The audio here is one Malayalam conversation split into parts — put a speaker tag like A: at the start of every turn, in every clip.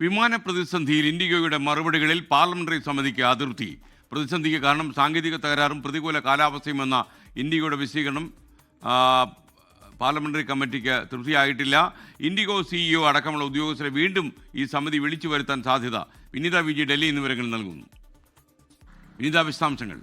A: വിമാന പ്രതിസന്ധിയിൽ ഇൻഡിഗോയുടെ മറുപടികളിൽ പാർലമെന്ററി സമിതിക്ക് അതിർത്തി. പ്രതിസന്ധിക്ക് കാരണം സാങ്കേതിക തകരാറും പ്രതികൂല കാലാവസ്ഥയും എന്ന ഇൻഡിഗോയുടെ വിശദീകരണം പാർലമെന്ററി കമ്മിറ്റിക്ക് തൃപ്തിയായിട്ടില്ല. ഇൻഡിഗോ സിഇഒ അടക്കമുള്ള ഉദ്യോഗസ്ഥരെ വീണ്ടും ഈ സമിതി വിളിച്ചു വരുത്താൻ സാധ്യത വിനീത വിജി ഡൽഹി നിന്ന് വിവരങ്ങൾ നൽകുന്നു. വിനീത വിശദാംശങ്ങൾ.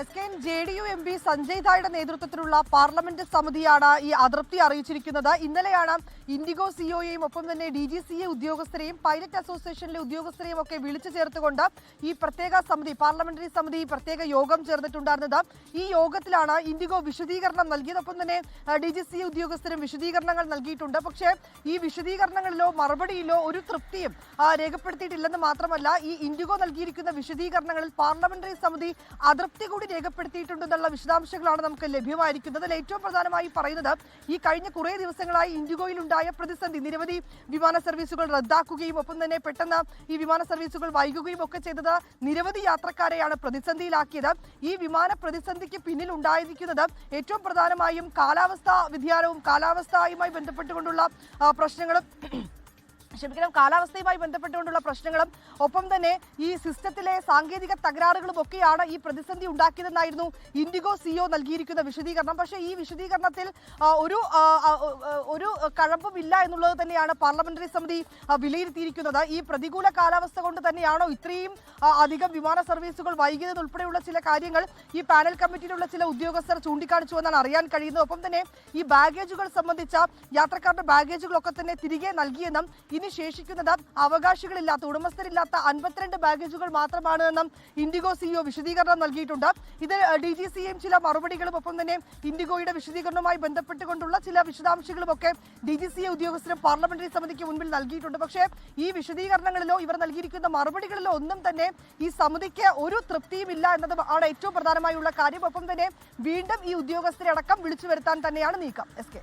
B: S K N J D U M P Sanjay ധായുടെ നേതൃത്വത്തിലുള്ള പാർലമെന്റ് സമിതിയാണ് ഈ അതൃപ്തി അറിയിച്ചിരിക്കുന്നത്. ഇന്നലെയാണ് ഇൻഡിഗോ സിഒയെയും ഒപ്പം തന്നെ ഡി ജി സി എ ഉദ്യോഗസ്ഥരെയും പൈലറ്റ് അസോസിയേഷനിലെ ഉദ്യോഗസ്ഥരെയും ഒക്കെ വിളിച്ചു ചേർത്തുകൊണ്ട് ഈ പ്രത്യേക സമിതി പാർലമെന്ററി സമിതി പ്രത്യേക യോഗം ചേർന്നിട്ടുണ്ടായിരുന്നത്. ഈ യോഗത്തിലാണ് ഇൻഡിഗോ വിശദീകരണം നൽകിയത് ഒപ്പം തന്നെ ഡി ജി സി എ ഉദ്യോഗസ്ഥരും വിശദീകരണങ്ങൾ നൽകിയിട്ടുണ്ട്. പക്ഷേ ഈ വിശദീകരണങ്ങളിലോ മറുപടിയിലോ ഒരു തൃപ്തിയും രേഖപ്പെടുത്തിയിട്ടില്ലെന്ന് മാത്രമല്ല ഈ ഇൻഡിഗോ നൽകിയിരിക്കുന്ന വിശദീകരണങ്ങളിൽ പാർലമെന്ററി സമിതി അതൃപ്തി കൂടി രേഖപ്പെടുത്തിയിട്ടുണ്ടെന്നുള്ള വിശദാംശങ്ങളാണ് നമുക്ക് ലഭ്യമായിരിക്കുന്നത്. അതിൽ ഏറ്റവും പ്രധാനമായി പറയുന്നത് ഈ കഴിഞ്ഞ കുറേ ദിവസങ്ങളായി ഇൻഡിഗോയിൽ ഉണ്ടായ പ്രതിസന്ധി. നിരവധി വിമാന സർവീസുകൾ റദ്ദാക്കുകയും ഒപ്പം തന്നെ പെട്ടെന്ന് ഈ വിമാന സർവീസുകൾ വൈകുകയും ഒക്കെ ചെയ്തത് നിരവധി യാത്രക്കാരെയാണ് പ്രതിസന്ധിയിലാക്കിയത്. ഈ വിമാന പ്രതിസന്ധിക്ക് പിന്നിൽ ഉണ്ടായിരിക്കുന്നത് ഏറ്റവും പ്രധാനമായും കാലാവസ്ഥാ വ്യതിയാനവും കാലാവസ്ഥയുമായി ബന്ധപ്പെട്ടുകൊണ്ടുള്ള പ്രശ്നങ്ങളും ക്ഷമിക്കണം കാലാവസ്ഥയുമായി ബന്ധപ്പെട്ടുകൊണ്ടുള്ള പ്രശ്നങ്ങളും ഒപ്പം തന്നെ ഈ സിസ്റ്റത്തിലെ സാങ്കേതിക തകരാറുകളും ഒക്കെയാണ് ഈ പ്രതിസന്ധി ഉണ്ടാക്കിയതെന്നായിരുന്നു ഇൻഡിഗോ സിഒ നൽകിയിരിക്കുന്ന വിശദീകരണം. പക്ഷേ ഈ വിശദീകരണത്തിൽ ഒരു ഒരു കഴമ്പും ഇല്ല എന്നുള്ളത് തന്നെയാണ് പാർലമെന്ററി സമിതി വിലയിരുത്തിയിരിക്കുന്നത്. ഈ പ്രതികൂല കാലാവസ്ഥ കൊണ്ട് തന്നെയാണോ ഇത്രയും അധികം വിമാന സർവീസുകൾ വൈകിയത് ഉൾപ്പെടെയുള്ള ചില കാര്യങ്ങൾ ഈ പാനൽ കമ്മിറ്റിയിലുള്ള ചില ഉദ്യോഗസ്ഥർ ചൂണ്ടിക്കാണിച്ചു എന്നാണ് അറിയാൻ കഴിയുന്നത്. ഒപ്പം തന്നെ ഈ ബാഗേജുകൾ സംബന്ധിച്ച യാത്രക്കാരുടെ ബാഗേജുകളൊക്കെ തന്നെ തിരികെ നൽകിയെന്നും ഇനി ശേഷിക്കുന്നത് അവകാശികളില്ലാത്ത ഉടമസ്ഥരില്ലാത്ത അൻപത്തിരണ്ട് ബാഗേജുകൾ മാത്രമാണ് എന്നും ഇൻഡിഗോ സിഇഒ വിശദീകരണം നൽകിയിട്ടുണ്ട്. ഇത് ഡി ജി സിയും ചില മറുപടികളും ഒപ്പം തന്നെ ഇൻഡിഗോയുടെ വിശദീകരണവുമായി ബന്ധപ്പെട്ടുകൊണ്ടുള്ള ചില വിശദാംശങ്ങളും ഒക്കെ ഡി ജി സി ഉദ്യോഗസ്ഥരും പാർലമെന്ററി സമിതിക്ക് മുൻപിൽ നൽകിയിട്ടുണ്ട്. പക്ഷേ ഈ വിശദീകരണങ്ങളിലോ ഇവർ നൽകിയിരിക്കുന്ന മറുപടികളിലോ ഒന്നും തന്നെ ഈ സമിതിക്ക് ഒരു തൃപ്തിയുമില്ല എന്നത് ആണ് ഏറ്റവും പ്രധാനമായുള്ള കാര്യം. ഒപ്പം തന്നെ വീണ്ടും ഈ ഉദ്യോഗസ്ഥരെ അടക്കം വിളിച്ചു വരുത്താൻ തന്നെയാണ് നീക്കം. S K